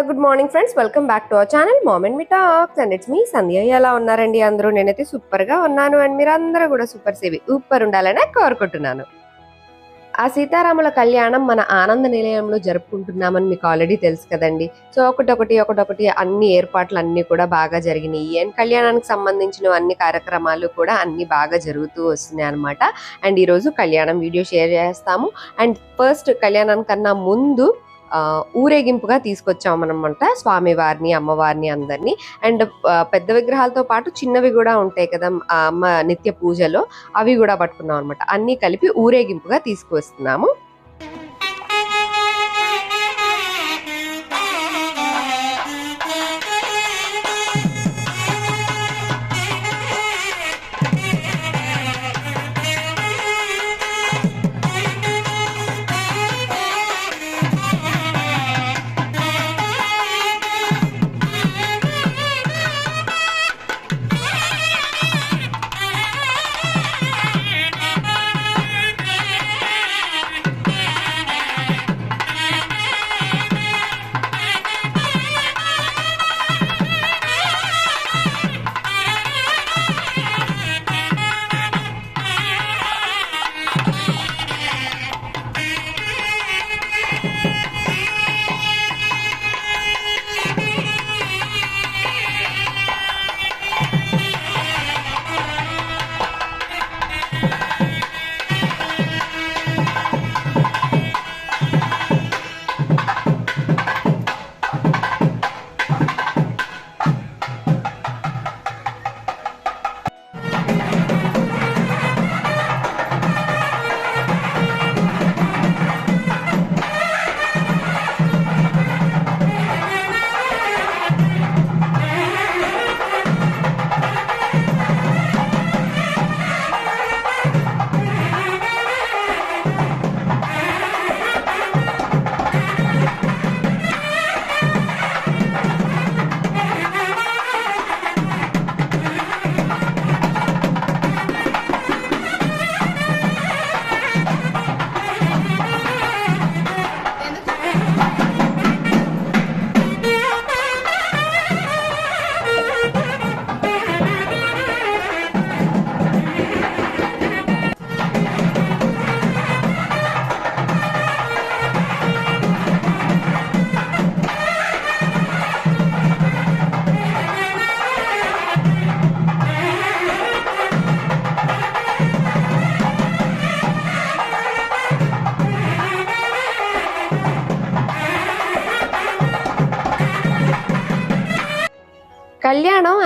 Hello good morning friends welcome back to our channel mom and me talks and it's me Sandhya ఎలా ఉన్నారండి అందరూ? నేనైతే సూపర్గా ఉన్నాను. అండ్ మీరు అందరూ కూడా సూపర్ సేవి సూపర్ ఉండాలని కోరుకుంటున్నాను. ఆ సీతారాముల కళ్యాణం మన ఆనంద నిలయంలో జరుపుకుంటున్నామని మీకు ఆల్రెడీ తెలుసు కదండి. సో ఒకటొకటి ఒకటొకటి అన్ని ఏర్పాట్లు అన్నీ కూడా బాగా జరిగినాయి. అండ్ కళ్యాణానికి సంబంధించిన అన్ని కార్యక్రమాలు కూడా అన్ని బాగా జరుగుతూ వస్తున్నాయి అనమాట అండ్ ఈరోజు కళ్యాణం వీడియో షేర్ చేస్తాము. అండ్ ఫస్ట్ కళ్యాణానికన్నా ముందు ఊరేగింపుగా తీసుకొచ్చామనమాట స్వామివారిని అమ్మవారిని అందరినీ. అండ్ పెద్ద విగ్రహాలతో పాటు చిన్నవి కూడా ఉంటాయి కదా ఆ అమ్మ నిత్య పూజలో. అవి కూడా పట్టుకున్నాం అనమాట అన్ని కలిపి ఊరేగింపుగా తీసుకువస్తున్నాము.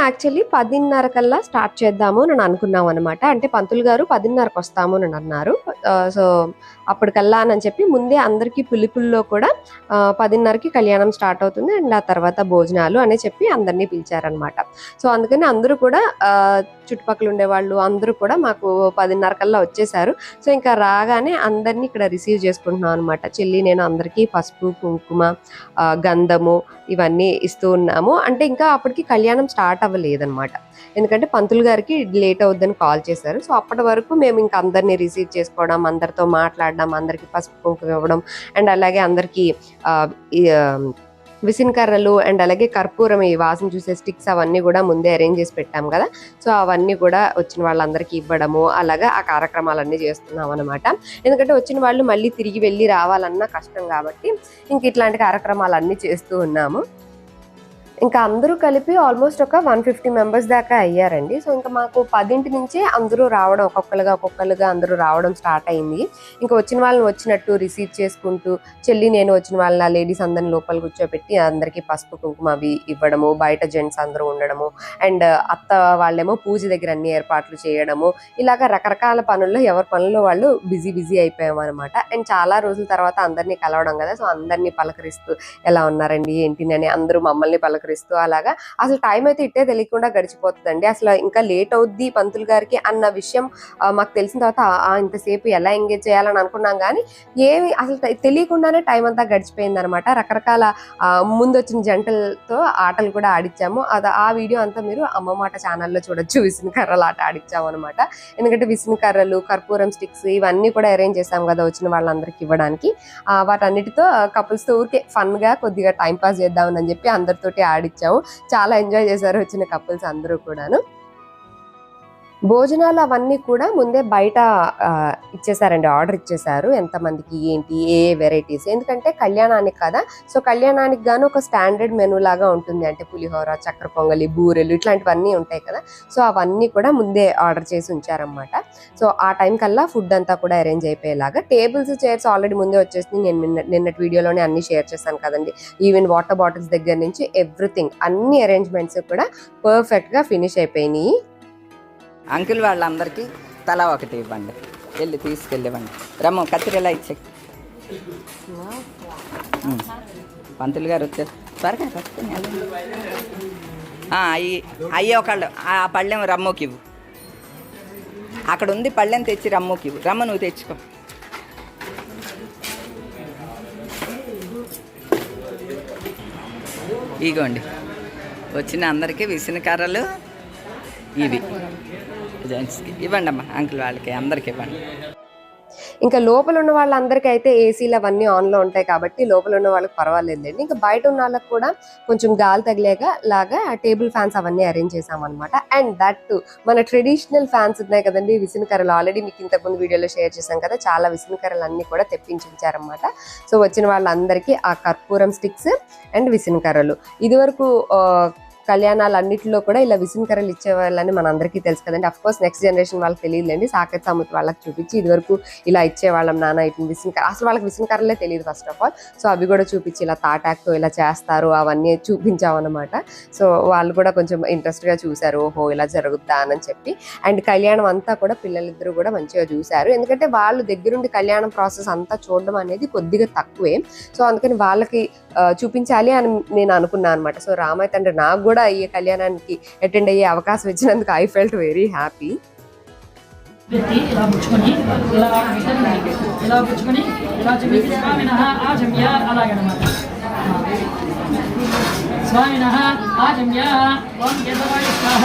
యాక్చువల్లీ పదిన్నర కల్లా స్టార్ట్ చేద్దాము అని అనుకున్నాం అనమాట అంటే పంతులు గారు పదిన్నరకు వస్తాము అని అన్నారు. సో అప్పటికల్లా అని చెప్పి ముందే అందరికీ పులిపుల్లో కూడా పదిన్నరకి కళ్యాణం స్టార్ట్ అవుతుంది అండ్ ఆ తర్వాత భోజనాలు అని చెప్పి అందరినీ పిలిచారనమాట సో అందుకని అందరూ కూడా చుట్టుపక్కల ఉండేవాళ్ళు అందరూ కూడా మాకు పదిన్నర కల్లా వచ్చేసారు. సో ఇంకా రాగానే అందరినీ ఇక్కడ రిసీవ్ చేసుకుంటున్నాం అనమాట చెల్లి నేను అందరికీ పసుపు కుంకుమ గంధము ఇవన్నీ ఇస్తూ ఉన్నాము. అంటే ఇంకా అప్పటికి కళ్యాణం స్టార్ట్ అవ్వలేదన్నమాట ఎందుకంటే పంతులు గారికి లేట్ అవుద్దని కాల్ చేశారు. సో అప్పటి వరకు మేము ఇంకా అందరినీ రిసీవ్ చేసుకోవడం అందరితో మాట్లాడడం అందరికీ పసుపు కుంకుమ ఇవ్వడం అండ్ అలాగే అందరికీ విసిన్కర్రలు అండ్ అలాగే కర్పూరం ఈ వాసన చూసే స్టిక్స్ అవన్నీ కూడా ముందే అరేంజ్ చేసి పెట్టాం కదా. సో అవన్నీ కూడా వచ్చిన వాళ్ళందరికీ ఇవ్వడము అలాగా ఆ కార్యక్రమాలన్నీ చేస్తున్నాం అనమాట ఎందుకంటే వచ్చిన వాళ్ళు మళ్ళీ తిరిగి వెళ్ళి రావాలన్నా కష్టం కాబట్టి ఇంక ఇట్లాంటి కార్యక్రమాలు అన్నీ చేస్తూ ఉన్నాము. ఇంకా అందరూ కలిపి ఆల్మోస్ట్ ఒక వన్ ఫిఫ్టీ మెంబర్స్ దాకా అయ్యారండి. సో ఇంకా మాకు పదింటి నుంచే అందరూ రావడం ఒక్కొక్కరుగా ఒక్కొక్కరుగా అందరూ రావడం స్టార్ట్ అయింది. ఇంకా వచ్చిన వాళ్ళని వచ్చినట్టు రిసీవ్ చేసుకుంటూ చెల్లి నేను వచ్చిన వాళ్ళ లేడీస్ అందరిని లోపల కూర్చోబెట్టి అందరికీ పసుపు కుంకుమ అవి ఇవ్వడము బయట జెంట్స్ అందరూ ఉండడము అండ్ అత్త వాళ్ళేమో పూజ దగ్గర అన్ని ఏర్పాట్లు చేయడము ఇలాగ రకరకాల పనుల్లో ఎవరి పనుల్లో వాళ్ళు బిజీ బిజీ అయిపోయాం అనమాట అండ్ చాలా రోజుల తర్వాత అందరినీ కలవడం కదా సో అందరినీ పలకరిస్తూ ఎలా ఉన్నారండి ఏంటి అని అందరూ మమ్మల్ని పలకరిస్తూ క్రీస్తు అలాగా. అసలు టైం అయితే ఇట్టే తెలియకుండా గడిచిపోతుందండి. అసలు ఇంకా లేట్ అవుద్ది పంతులు గారికి అన్న విషయం మాకు తెలిసిన తర్వాత ఇంతసేపు ఎలా ఎంగేజ్ చేయాలని అనుకున్నాం కానీ ఏమి అసలు తెలియకుండానే టైం అంతా గడిచిపోయింది అనమాట రకరకాల ముందు వచ్చిన జంటలతో ఆటలు కూడా ఆడిచ్చాము. అది ఆ వీడియో అంతా మీరు అమ్మ మాట ఛానల్లో చూడొచ్చు. విసిన కర్రలు ఆట ఆడిచ్చాము అనమాట ఎందుకంటే విసిన కర్రలు కర్పూరం స్టిక్స్ ఇవన్నీ కూడా అరేంజ్ చేసాం కదా వచ్చిన వాళ్ళందరికి ఇవ్వడానికి. వాటన్నిటితో కపుల్స్తో ఊరికే ఫన్గా కొద్దిగా టైం పాస్ చేద్దామని చెప్పి అందరితోటి ఆడిచ్చాము చాలా ఎంజాయ్ చేశారు వచ్చిన కపుల్స్ అందరూ కూడాను. భోజనాలు అవన్నీ కూడా ముందే బయట ఇచ్చేసారండి. ఆర్డర్ ఇచ్చేసారు. ఎంతమందికి ఏంటి ఏ వెరైటీస్. ఎందుకంటే కళ్యాణానికి కదా. సో కళ్యాణానికి గాను ఒక స్టాండర్డ్ మెనూ లాగా ఉంటుంది. అంటే పులిహోర చక్కెర పొంగలి బూరెలు ఇట్లాంటివన్నీ ఉంటాయి కదా. సో అవన్నీ కూడా ముందే ఆర్డర్ చేసి ఉంచారనమాట సో ఆ టైం కల్లా ఫుడ్ అంతా కూడా అరేంజ్ అయిపోయేలాగా టేబుల్స్ చైర్స్ ఆల్రెడీ ముందే వచ్చేసింది నేను నిన్న నిన్నటి వీడియోలోనే అన్ని షేర్ చేశాను కదండి. ఈవెన్ వాటర్ బాటిల్స్ దగ్గర నుంచి ఎవ్రీథింగ్ అన్ని అరేంజ్మెంట్స్ కూడా పర్ఫెక్ట్గా ఫినిష్ అయిపోయినాయి. అంకుల్ వాళ్ళందరికీ తల ఒకటి ఇవ్వండి. వెళ్ళి తీసుకెళ్ళివ్వండి. రమ్మ కత్తిరిలా ఇచ్చే. పంతులు గారు వచ్చారు. త్వరగా పట్టుకుని అయ్యి అయ్యి ఒకళ్ళు ఆ పళ్ళెం రమ్ముకి ఇవ్వు. అక్కడ ఉంది పళ్ళెం తెచ్చి రమ్ముకి ఇవ్వు. రమ్మ నువ్వు తెచ్చుకో. ఇగోండి. వచ్చిన అందరికీ విసిన కర్రలు ఇవి. జెంట్స్కి ఇవ్వండి అమ్మా అంకుల్ వాళ్ళకి అందరికి ఇవ్వండి. ఇంకా లోపల ఉన్న వాళ్ళందరికీ అయితే ఏసీలు అవన్నీ ఆన్లో ఉంటాయి కాబట్టి లోపల ఉన్న వాళ్ళకి పర్వాలేదండి ఇంకా బయట ఉన్న వాళ్ళకి కూడా కొంచెం గాలి తగిలేక లాగా టేబుల్ ఫ్యాన్స్ అవన్నీ అరేంజ్ చేసాం అనమాట అండ్ దట్ మన ట్రెడిషనల్ ఫ్యాన్స్ ఉన్నాయి కదండి విసినకర్రలు. ఆల్రెడీ మీకు ఇంతకుముందు వీడియోలో షేర్ చేశాం కదా చాలా విసినకర్రలు అన్నీ కూడా తెప్పించారనమాట సో వచ్చిన వాళ్ళందరికీ ఆ కర్పూరం స్టిక్స్ అండ్ విసినకర్రలు. ఇదివరకు కళ్యాణాలన్నింటిలో కళ్యాణాలు కూడా ఇలా విసినకర్రలు ఇచ్చేవాళ్ళని మన అందరికీ తెలుసు కదండి. అఫ్ కోర్స్ నెక్స్ట్ జనరేషన్ వాళ్ళకి తెలియదులేండి. సాకర్ సముత్ వాళ్ళకి చూపించి ఇది వరకు ఇలా ఇచ్చేవాళ్ళం నాన్న ఇటు విసినకర్ర. అసలు వాళ్ళకి విసినకర్రలే తెలియదు ఫస్ట్ ఆఫ్ ఆల్ సో అవి కూడా చూపించి ఇలా తాటాక్తో ఇలా చేస్తారు. అవన్నీ చూపించామన్నమాట. సో వాళ్ళు కూడా కొంచెం ఇంట్రెస్ట్గా చూశారు. ఓహో ఇలా జరుగుద్దా అని చెప్పి. అండ్ కళ్యాణం అంతా కూడా పిల్లలిద్దరూ కూడా మంచిగా చూశారు. ఎందుకంటే వాళ్ళు దగ్గరుండి కళ్యాణం ప్రాసెస్ అంతా చూడడం అనేది కొద్దిగా తక్కువే. సో అందుకని వాళ్ళకి చూపించాలి అని నేను అనుకున్నాను అనమాట సో రామాయ తండ్రి నాకు కూడా ఈ కళ్యాణానికి అటెండ్ అయ్యే అవకాశం ఇచ్చినందుకు ఐ ఫెల్ట్ వెరీ హ్యాపీ ఇలా పుచ్చుకొని ఇలా ఇలా పుచ్చుకొని ఇలా స్వామిన ఆజమ్య అలాగనమాట. స్వామిన ఆజమ్య ఓం కేశవాయ స్వాహ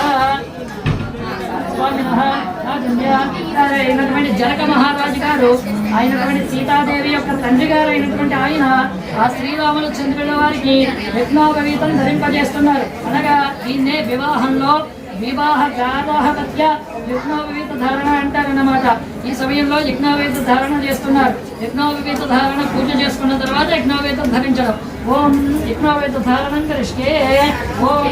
అయినటువంటి జనక మహారాజు గారు అయినటువంటి సీతాదేవి యొక్క తండ్రి గారు అయినటువంటి ఆయన ఆ శ్రీరాములు చంద్రుల వారికి యజ్ఞోపవీతం ధరింపజేస్తున్నారు. అనగా దీన్నే వివాహంలో వివాహ గావాహపత్య యజ్ఞోపవీత ధారణ అంటారన్నమాట. ఈ సమయంలో యజ్ఞావేద ధారణ చేస్తున్నారు. యజ్ఞావేద ధారణ పూజ చేసుకున్న తర్వాత యజ్ఞావేదం ధరించడం. ఓం యజ్ఞావేద ధారణం కరిష్కే ఓం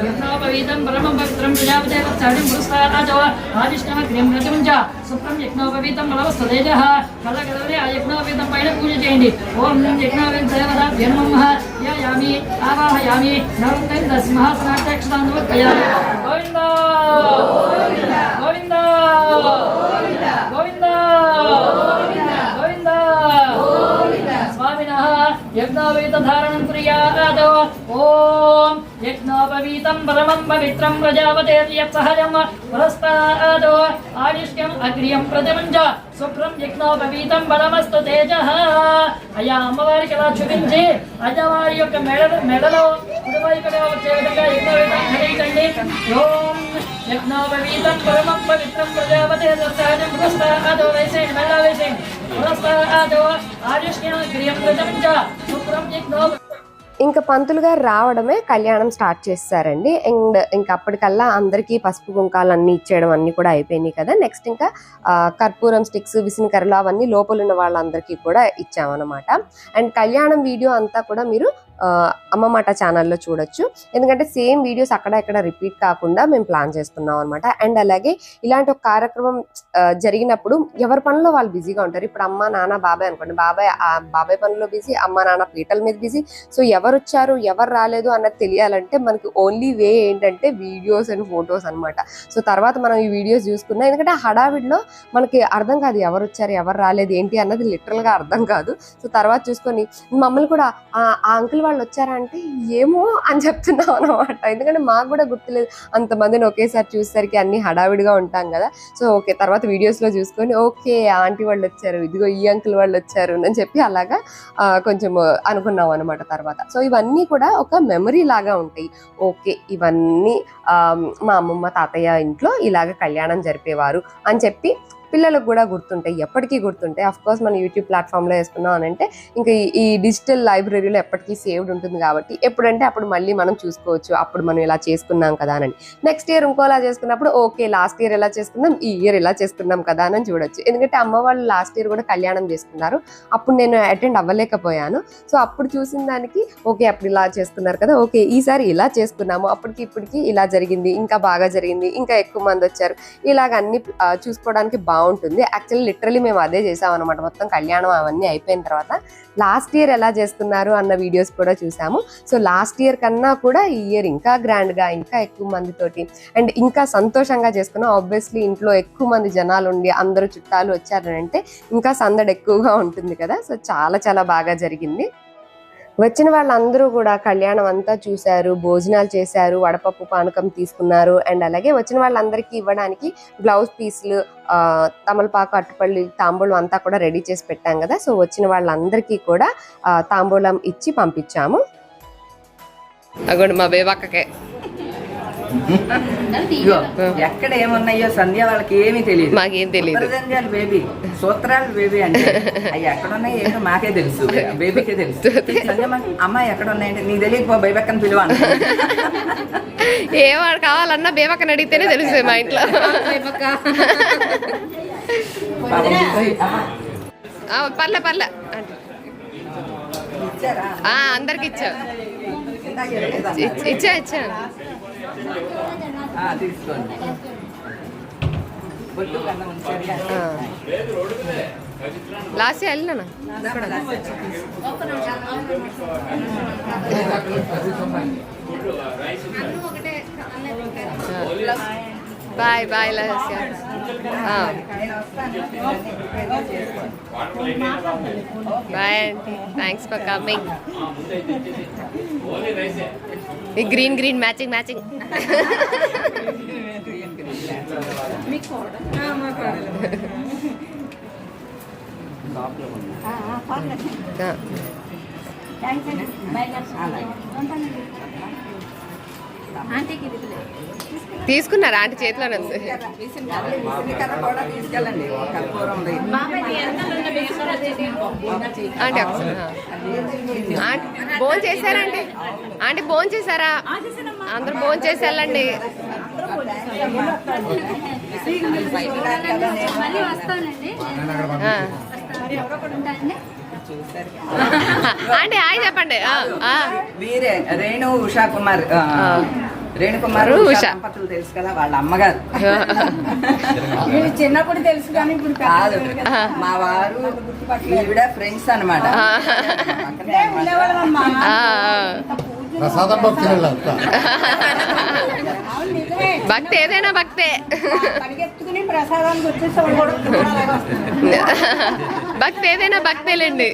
యజ్ఞోపవీతం పరమం పవిత్రం ప్రజాపతే వత్సాడి మృస్తారాజవ ఆదిష్టమ క్రియం ప్రతిముంచ. శుభ్రం యజ్ఞోపవీతం బలవస్తేజ కళ్ళ కదవరి ఆ యజ్ఞోపవీతం పైన పూజ చేయండి. ఓం యజ్ఞావేద దేవత జన్మం యామి ఆవాహయామి నవంతం నవం దస్మహాసనాధ్యక్షతాంధ్యామి గోవిందా! గోవిందా! గోవిందా! గోవింద. స్వామినః. యజ్ఞోపవీత ధారణం కుర్యాదో ఓం యజ్ఞోపవీతం పరమం పవిత్రం ప్రజాపతేర్యత్సహజం పురస్తాదో ఆదిష్ట్యం అగ్రియం ప్రతిమంజ శుభ్రం యజ్ఞోపవీతం బలమస్తు తేజ అయ్యా అమ్మవారికి అలా చూపించి అయ్యవారి యొక్క మెడ మెడలో కుడివైపుగా వచ్చే విధంగా యజ్ఞోపవీతం ధరించండి ఓం యజ్ఞోపవీతం పరమం పవిత్రం ప్రజాపతేర్యత్సహజం పురస్తాదో వేసేయండి మెడ వేసేయండి పురస్తాదో ఆదిష్ట్యం అగ్రియం ప్రతిమంజ శుభ్రం యజ్ఞో ఇంకా పంతులు గారు రావడమే కళ్యాణం స్టార్ట్ చేస్తారండి. అండ్ ఇంకా అప్పటికల్లా అందరికీ పసుపు కుంకాలు అన్నీ ఇచ్చేయడం అన్నీ కూడా అయిపోయినాయి కదా. నెక్స్ట్ ఇంకా కర్పూరం స్టిక్స్ విసినకర్రలు అవన్నీ లోపల ఉన్న వాళ్ళందరికీ కూడా ఇచ్చామన్నమాట. అండ్ కళ్యాణం వీడియో అంతా కూడా మీరు ఆ, అమ్మ మాట ఛానల్లో చూడొచ్చు. ఎందుకంటే సేమ్ వీడియోస్ అక్కడ ఇక్కడ రిపీట్ కాకుండా మేము ప్లాన్ చేస్తున్నాం అనమాట అండ్ అలాగే ఇలాంటి ఒక కార్యక్రమం జరిగినప్పుడు ఎవరి పనిలో వాళ్ళు బిజీగా ఉంటారు. ఇప్పుడు అమ్మ నాన్న బాబాయ్ అనుకోండి. బాబాయ్ ఆ బాబాయ్ పనిలో బిజీ అమ్మ నాన్న పీటల మీద బిజీ. సో ఎవరు వచ్చారు ఎవరు రాలేదు అన్నది తెలియాలంటే మనకి ఓన్లీ వే ఏంటంటే వీడియోస్ అండ్ ఫొటోస్ అన్నమాట. సో తర్వాత మనం ఈ వీడియోస్ చూసుకున్నాం ఎందుకంటే హడావిడిలో మనకి అర్థం కాదు ఎవరు వచ్చారు ఎవరు రాలేదు ఏంటి అన్నది లిటరల్గా అర్థం కాదు. సో తర్వాత చూసుకొని మమ్మల్ని కూడా ఆ అంకుల్ వాళ్ళు వచ్చారా అంటే ఏమో అని చెప్తున్నాం అనమాట ఎందుకంటే మాకు కూడా గుర్తులేదు. అంతమందిని ఒకేసారి చూసేసరికి అన్ని హడావిడిగా ఉంటాం కదా. సో ఓకే తర్వాత వీడియోస్లో చూసుకొని ఓకే ఆంటీ వాళ్ళు వచ్చారు ఇదిగో ఈ అంకుల్ వాళ్ళు వచ్చారు అని చెప్పి అలాగా కొంచెం అనుకున్నాం అనమాట తర్వాత. సో ఇవన్నీ కూడా ఒక మెమరీ లాగా ఉంటాయి. ఓకే ఇవన్నీ మా అమ్మమ్మ తాతయ్య ఇంట్లో ఇలాగ కళ్యాణం జరిపేవారు అని చెప్పి పిల్లలకు కూడా గుర్తుంటాయి ఎప్పటికీ గుర్తుంటాయి. అఫ్ కోర్స్ మన యూట్యూబ్ ప్లాట్ఫామ్లో వేసుకున్నాం అని అంటే ఇంకా ఈ- డిజిటల్ లైబ్రరీలో ఎప్పటికీ సేవ్డ్ ఉంటుంది కాబట్టి ఎప్పుడంటే అప్పుడు మళ్ళీ మనం చూసుకోవచ్చు అప్పుడు మనం ఇలా చేసుకున్నాం కదా అని. నెక్స్ట్ ఇయర్ ఇంకోలా చేసుకున్నప్పుడు ఓకే లాస్ట్ ఇయర్ ఎలా చేసుకున్నాం ఈ ఇయర్ ఎలా చేసుకున్నాం కదా అని చూడొచ్చు. ఎందుకంటే అమ్మ వాళ్ళు లాస్ట్ ఇయర్ కూడా కళ్యాణం చేసుకున్నారు. అప్పుడు నేను అటెండ్ అవ్వలేకపోయాను. సో అప్పుడు చూసిన దానికి ఓకే అప్పుడు ఇలా చేసుకున్నారు కదా ఓకే ఈసారి ఇలా చేసుకున్నాము అప్పటికి ఇప్పటికి ఇలా జరిగింది ఇంకా బాగా జరిగింది ఇంకా ఎక్కువ మంది వచ్చారు. ఇలాగ అన్ని చూసుకోవడానికి బాగుంది బాగుంటుంది. యాక్చువల్లీ లిటరలీ మేము అదే చేసామన్నమాట మొత్తం కళ్యాణం అవన్నీ అయిపోయిన తర్వాత లాస్ట్ ఇయర్ ఎలా చేసుకున్నారు అన్న వీడియోస్ కూడా చూసాము. సో లాస్ట్ ఇయర్ కన్నా కూడా ఈ ఇయర్ ఇంకా గ్రాండ్గా ఇంకా ఎక్కువ మందితోటి అండ్ ఇంకా సంతోషంగా చేసుకున్నాం. ఆబ్వియస్లీ ఇంట్లో ఎక్కువ మంది జనాలు ఉండి అందరూ చుట్టాలు వచ్చారంటే ఇంకా సందడి ఎక్కువగా ఉంటుంది కదా. సో చాలా చాలా బాగా జరిగింది. వచ్చిన వాళ్ళందరూ కూడా కళ్యాణం అంతా చూశారు భోజనాలు చేశారు వడపప్పు పానకం తీసుకున్నారు. అండ్ అలాగే వచ్చిన వాళ్ళందరికీ ఇవ్వడానికి బ్లౌజ్ పీసులు తమలపాకు అట్టుపల్లి తాంబూలం అంతా కూడా రెడీ చేసి పెట్టాం కదా. సో వచ్చిన వాళ్ళందరికీ కూడా తాంబూలం ఇచ్చి పంపించాము. అగోండి మా బేబక్కకే ఎక్కడ ఏమున్నాయో సంధ్య వాళ్ళకి ఏమీ తెలియదు. మాకేం తెలియదు. సంధ్యాలు బేబీ సూత్రాలు బేబీ అంటే. అవి ఎక్కడ ఉన్నాయి ఏంటో మాకే తెలుసు. బేబీకే తెలుసు. సంధ్య మా- అమ్మాయి ఎక్కడ ఉన్నాయంటే నీకు తెలియకపో బేబెక్కని పిలువ ఏ వాడు కావాలన్నా బేబక్కని అడిగితేనే తెలుస్తుంది మా ఇంట్లో. ఆ, పర్లే పర్లే. అందరికి ఇచ్చా? ఇచ్చ- ఇచ్చా. తీసుకోండి బొట్టు కన్నా ఉంచారుగా. లాస్ట్ వెళ్ళినా బాయ్ బాయ్ లాస్య నేను వస్తాను ఇవన్నీ ప్రిపేర్ చేసుకోండి. Bye aunty thanks for coming ఈ గ్రీన్ గ్రీన్ మ్యాచింగ్ మ్యాచింగ్ తీసుకున్నారా ఆంటీ చేతిలోనే కూడా తీసుకెళ్ళండి కర్పూరం ఉంది. ఆంటీ. ఆంటీ భోజనం చేశారండి. ఆంటీ భోజనం చేశారా? అందరూ భోజనం చేసి వెళ్ళండి మళ్ళీ వస్తానండి ఆంటీ హాయ్ చెప్పండి. వీరే రేణు ఉషా కుమార్ ఆ, రేణు కుమార్ ఉషా. దంపతులు తెలుసు కదా వాళ్ళ అమ్మగారు. చిన్నప్పుడు తెలుసు కానీ ఇప్పుడు కాదు. మా వారు ఈవిడ ఫ్రెండ్స్ అనమాట ప్రసాదం భక్తులు భక్తి ఏదైనా భక్తే. భక్తి ఏదైనా భక్తేలేండి?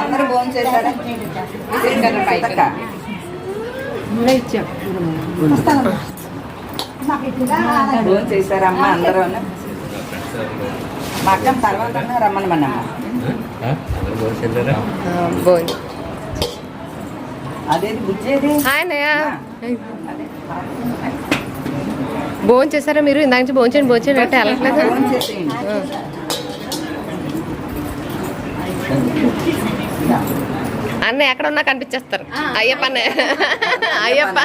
అందరూ భోజనం చేశారా. భోజనం చేశారమ్మా అందరూ. మా అక్క తర్వాత రమ్మనమన్నమ్మ భోజనం అదేది బుజ్జేది? హాయ్ అన్నయ్య. భోజనం చేశారా మీరు? ఇందాక నుంచి భోజనం చేయండి భోజనం చేయండి అంటే వెళ్ళట్లేదు అన్న ఎక్కడ ఉన్నా కనిపించేస్తారు. అయ్యప్ప అయ్యప్ప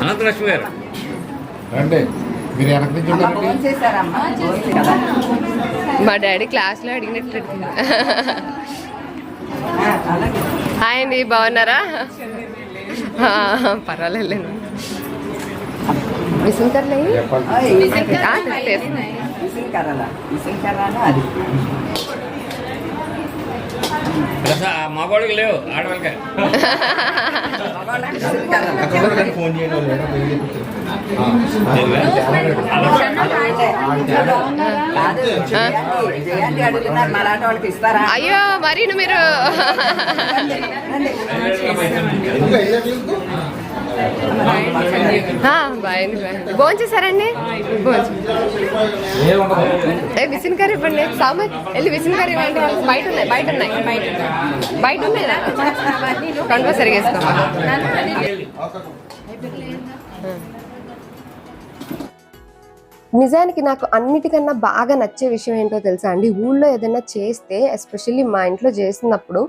అనంతలక్ష్మి గారు. రండి. మీరు వెనక నుంచి మా డాడీ క్లాస్లో అడిగినట్టు హాయ్ అండి బాగున్నారా? పర్వాలేదు. విసుంకర్లే చెప్పాలి విసింకర్రలా విసింకర్రలో అది మగవాళ్ళకి లేవు ఆడవాళ్ళకే. ఫోన్ చేయడం అయ్యో మరి మీరు బాగుంది బాగుంది భోంచేశారండి భోంచే ఏ విసిన్ కర్రీ ఇవ్వండి సామె వెళ్ళి విసిన్ కర్రీ ఇవ్వండి బయట ఉన్నాయి బయట ఉన్నాయి బయట ఉన్నాయి కండువ సరిగా వేసుకోవాలి నిజానికి నాకు అన్నిటికన్నా బాగా నచ్చే విషయం ఏంటో తెలుసా అండి? ఊళ్ళో ఏదైనా చేస్తే ఎస్పెషల్లీ మా ఇంట్లో చేసినప్పుడు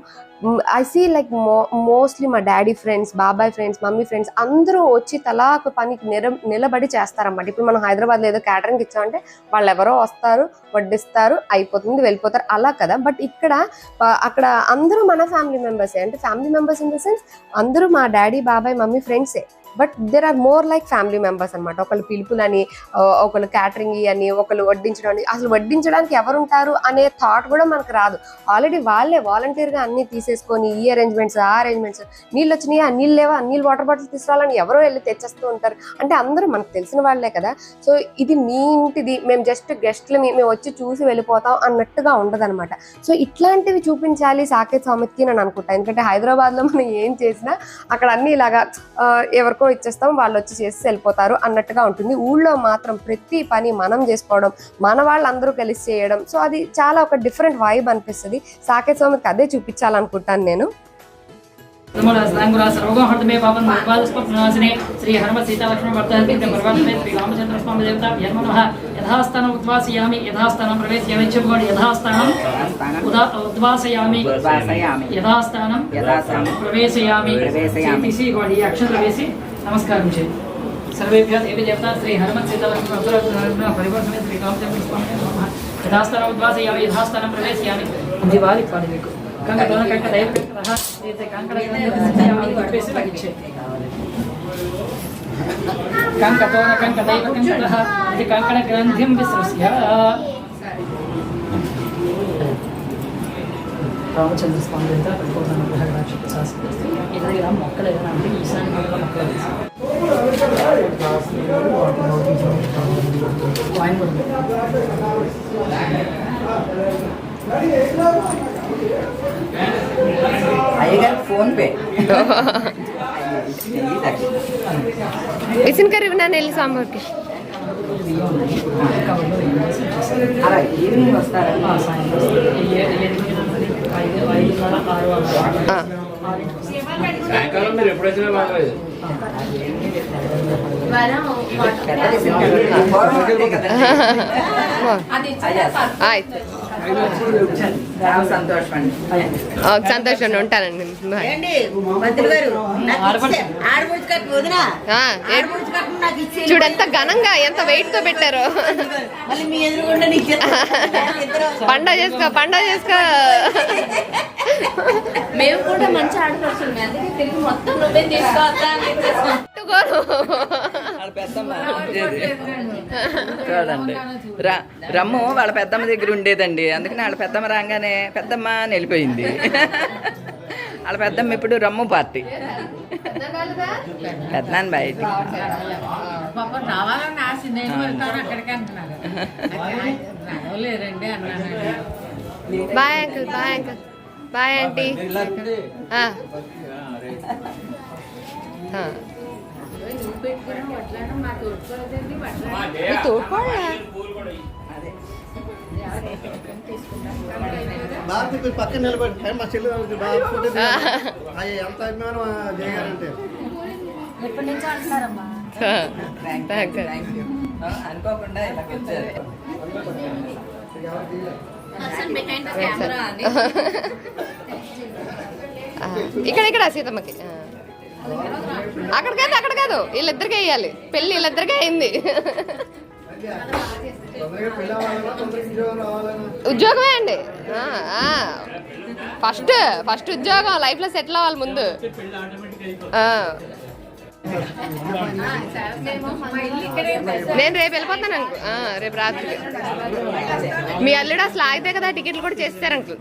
I see like mo mostly మా డాడీ ఫ్రెండ్స్ బాబాయ్ ఫ్రెండ్స్ మమ్మీ ఫ్రెండ్స్ అందరూ వచ్చి తలా ఒక పనికి నిర నిలబడి చేస్తారన్నమాట. ఇప్పుడు మనం హైదరాబాద్లో ఏదో క్యాటరింగ్ ఇచ్చామంటే వాళ్ళు ఎవరో వస్తారు వడ్డిస్తారు అయిపోతుంది వెళ్ళిపోతారు. అలా కదా? బట్ ఇక్కడ అక్కడ అందరూ మన ఫ్యామిలీ మెంబర్సే. అంటే family members in the sense అందరూ మా డాడీ బాబాయ్ మమ్మీ ఫ్రెండ్సే. But there are more like family members అనమాట ఒకళ్ళు పిలుపులని ఒకళ్ళు క్యాటరింగ్ అని ఒకళ్ళు వడ్డించడం అని. అసలు వడ్డించడానికి ఎవరు ఉంటారు అనే థాట్ కూడా మనకు రాదు. ఆల్రెడీ వాళ్ళే వాలంటీర్గా అన్ని తీసేసుకొని ఈ అరేంజ్మెంట్స్ ఆ అరేంజ్మెంట్స్ నీళ్ళు వచ్చినాయి ఆ నీళ్ళు లేవా నీళ్ళు వాటర్ బాటిల్ తీసుకురావాలని ఎవరో వెళ్ళి తెచ్చేస్తూ ఉంటారు. అంటే అందరూ మనకు తెలిసిన వాళ్ళే కదా. సో ఇది మీ ఇంటిది మేము జస్ట్ గెస్ట్లు మేము వచ్చి చూసి వెళ్ళిపోతాం అన్నట్టుగా ఉండదన్నమాట. సో ఇట్లాంటివి చూపించాలి సాకేత్ స్వామికి నేను అనుకుంటాను ఎందుకంటే హైదరాబాద్లో మనం ఏం చేసినా అక్కడ అన్ని ఇలాగా ఎవరికో ఎవరికో ఇచ్చేస్తాం వాళ్ళు వచ్చి చేసి వెళ్ళిపోతారు అన్నట్టుగా ఉంటుంది ఊళ్ళో మాత్రం ప్రతి పని మనం చేసుకోవడం మన వాళ్ళందరూ కలిసి చేయడం సో అది చాలా ఒక డిఫరెంట్ వైబ్ అనిపిస్తుంది సాకేత్ స్వామికి అదే చూపించాలనుకుంటాను నేను తిరుమల సాంగుర సర్వగోహర్తమే పవన్ నిర్వాదస్పనాశినే శ్రీ హనుమ సీతాలక్ష్మణ వర్ధంతి ప్రవర్తమే శ్రీ రామచంద్ర స్వామి దేవత యన్మనః యథాస్థానం ఉద్వాసయామి యథాస్థానం ప్రవేశయామి చెప్పుకోండి యథాస్థానం ఉదా ఉద్వాసయామి. యథాస్థానం. ప్రవేశయామి ప్రవేశయామి. తీసి ఇవ్వండి ఈ అక్షంతలు వేసి నమస్కారం చేయండి సర్వేభ్య దేవి దేవత శ్రీ హనుమత్ సీతాలక్ష్మణ పరివర్తమే శ్రీ రామచంద్ర స్వామి యథాస్థానం ఉద్వాసయామి యథాస్థానం ప్రవేశయామి. ఇది వారి పని మీకు. కంక దొన కంక దైవ కంక అయితే కంకణ కంక దైవ కంకణ గ్రంథిం విశ్రస్య. రామచంద్ర స్వామి దగ్గర పరిపూర్ణ గ్రహ శాస్త్రి ఇలా ఇలా మొక్కలు ఏదైనా అంటే ఈశాన్య భాగంలో మొక్కలు వాయిన్ కూడా. అయ్యగారు విసిన్ కర్రీ నన్ను వెళ్ళి సాంబార్కి. అలా ఈవినింగ్ వస్తారండి ఆ సాయంత్రం సాయంకాలం మీరు ఎప్పుడు వచ్చినా బాగలేదు పెద్ద సంతోషం అండి ఆ, సంతోషం ఉంటానండి. బాయ్. ఏంటి? మంత్రి గారు నాకు ఆడపడుచు. ఇచ్చే- ఆడపడుచు కట్టు వదినా? ఆ, ఏ- ఆడపడుచు కట్టు నాకు ఇచ్చే చూడు ఎంత ఘనంగా ఎంత వెయిట్తో పెట్టారు. మళ్ళీ మీ ఎదురుగుండా నీకు ఇద్దరు పండగ చేసుకో పండగ చేసుకో. మేము కూడా మంచి అందుకే తిరిగి మొత్తం నువ్వే తీసుకోవద్దా. వాళ్ళ పెద్దమ్మ. ఉండేది. చూడండి ర- రమ్ము వాళ్ళ పెద్దమ్మ దగ్గర ఉండేదండి. అందుకని వాళ్ళ పెద్దమ్మ రాగానే పెద్దమ్మ అని వెళ్ళిపోయింది. వాళ్ళ పెద్దమ్మ ఇప్పుడు రమ్ము పార్టీ. పెద్దనాన్న బయట bye uncle bye uncle. Bye aunty. Bharathi మీరు పక్కన నిలబడి మా చెల్లి వాళ్ళకి బాగా ఫోటో దిగాలి. అయ్య, ఎంత అభిమానం ఆ జయగారంటే ఎప్పటి నుంచో అంటున్నారమ్మా థ్యాంక్ యూ థ్యాంక్ యూ అనుకోకుండా ఇలా వచ్చారు పర్సన్ బిహైండ్ ద కెమెరా అని ఆ. ఇక్కడ ఇక్కడ సీతమ్మకి. ఆ. అక్కడ కాదు అక్కడ కాదు. వీళ్ళిద్దరికి వేయాలి. పెళ్ళి వీళ్ళిద్దరికే అయింది. ఉద్యోగమే అండి. ఫస్ట్ ఫస్ట్ ఉద్యోగం. లైఫ్లో సెటిల్ అవ్వాలి ముందు. నేను రేపు వెళ్ళిపోతాను రేపు రాత్రి. మీ అల్లుడు అసలు ఆగితే కదా టికెట్లు కూడా చేస్తారు అంకుల్.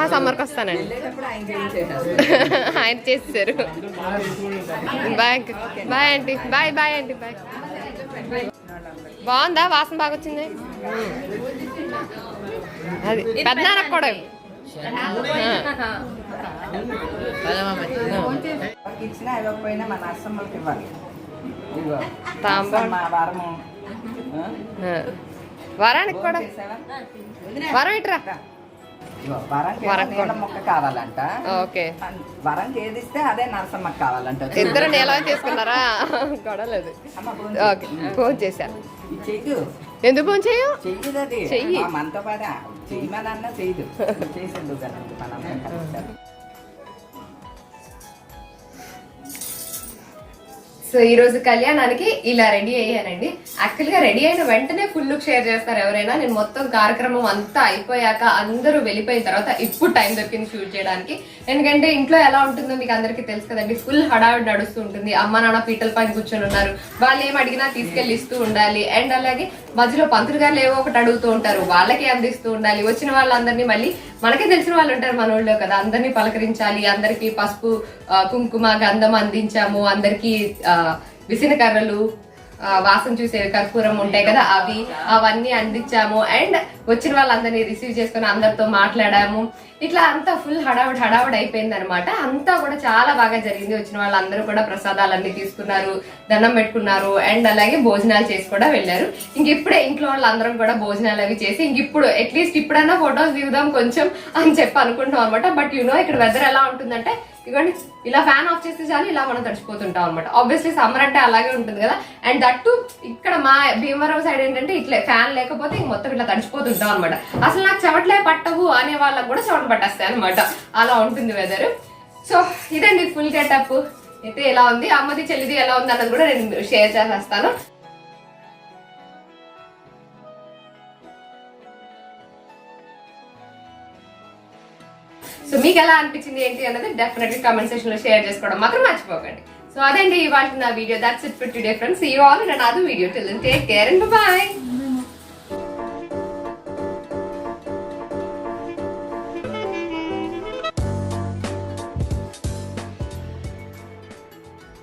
ఆ సమ్మర్కి వస్తానండి. ఆయన చేసేసారు. Bye bye aunty. Bye bye aunty. Bye. బాగుందా? వాసన బాగా వచ్చింది? అది. పెద్ద కూడా ఇచ్చినా ఇవ్వకపోయినా మన ఇవ్వాలి వారము. వరానికి కూడా? వరం ఇట్రా కావాలంట ఓకే అదే నరసమ్మకి కావాలంట ఇద్దరు చేసుకున్నారా గొడవలేదు ఫోన్ ఓకే ఫోన్ చేశాను ఎందుకు ఫోన్ చేయు చెయ్యి. మనతో చెయ్యమనన్నా చెయ్యదు చేసిండు కదా మన సో ఈ రోజు కళ్యాణానికి ఇలా రెడీ అయ్యానండి. యాక్చువల్గా రెడీ అయిన వెంటనే ఫుల్ లుక్ షేర్ చేస్తారు ఎవరైనా. నేను మొత్తం కార్యక్రమం అంతా అయిపోయాక అందరూ వెళ్ళిపోయిన తర్వాత ఇప్పుడు టైం దొరికింది షూట్ చేయడానికి. ఎందుకంటే ఇంట్లో ఎలా ఉంటుందో మీకు అందరికీ తెలుసు కదండి. ఫుల్ హడావిడి నడుస్తూ ఉంటుంది. అమ్మ నాన్న పీటల పైన కూర్చొని ఉన్నారు. వాళ్ళు ఏం అడిగినా తీసుకెళ్ళి ఇస్తూ ఉండాలి. అండ్ అలాగే మధ్యలో పంతులు గారు ఏవో ఒకటి అడుగుతూ ఉంటారు. వాళ్ళకి అందిస్తూ ఉండాలి. వచ్చిన వాళ్ళందరినీ మళ్ళీ మనకే తెలిసిన వాళ్ళు ఉంటారు మన ఊళ్ళో కదా. అందరినీ పలకరించాలి. అందరికీ పసుపు కుంకుమ గంధం అందించాము. అందరికీ విసిన కర్రలు వాసన చూసే కర్పూరం ఉంటాయి కదా అవి అవన్నీ అందించాము. అండ్ వచ్చిన వాళ్ళందరినీ రిసీవ్ చేసుకుని అందరితో మాట్లాడాము. ఇట్లా అంతా ఫుల్ హడావుడ్ హడావుడ్ అయిపోయింది అనమాట అంతా కూడా చాలా బాగా జరిగింది. వచ్చిన వాళ్ళందరూ కూడా ప్రసాదాలన్నీ తీసుకున్నారు దండం పెట్టుకున్నారు అండ్ అలాగే భోజనాలు చేసి కూడా వెళ్ళారు. ఇంక ఇప్పుడే ఇంట్లో వాళ్ళందరం కూడా భోజనాలు అవి చేసి ఇంక ఇప్పుడు అట్లీస్ట్ ఇప్పుడన్నా ఫొటోస్ దిగుదాం కొంచెం అని చెప్పి అనుకుంటాం అనమాట బట్ యు నో ఇక్కడ వెదర్ ఎలా ఉంటుందంటే ఇవ్వండి ఇలా ఫ్యాన్ ఆఫ్ చేస్తే చాలు ఇలా మనం తడిచిపోతుంటాం అనమాట ఆబ్వియస్లీ సమ్మర్ అంటే అలాగే ఉంటుంది కదా. అండ్ దట్టు ఇక్కడ మా భీమవరం సైడ్ ఏంటంటే ఇట్లా ఫ్యాన్ లేకపోతే ఇంక మొత్తం ఇట్లా తడిచిపోతుంటాం అనమాట అసలు నాకు చెవట్లే పట్టవు అనే వాళ్ళకి కూడా చెమట పట్టేస్తాయి అనమాట అలా ఉంటుంది వెదర్ సో ఇదండి ఫుల్ గెటప్ అయితే ఎలా ఉంది? అమ్మది చెల్లిది ఎలా ఉంది అన్నది కూడా నేను షేర్ చేసేస్తాను. సో మీకు ఎలా అనిపించింది ఏంటి అన్నది డెఫినెట్లీ కామెంట్ సెక్షన్లో షేర్ చేసుకోవడం మాత్రం మర్చిపోకండి. సో అదండి ఇవాళ నా video that's it for today friends ఈ ఆల్ నా నాదు video tell take care and bye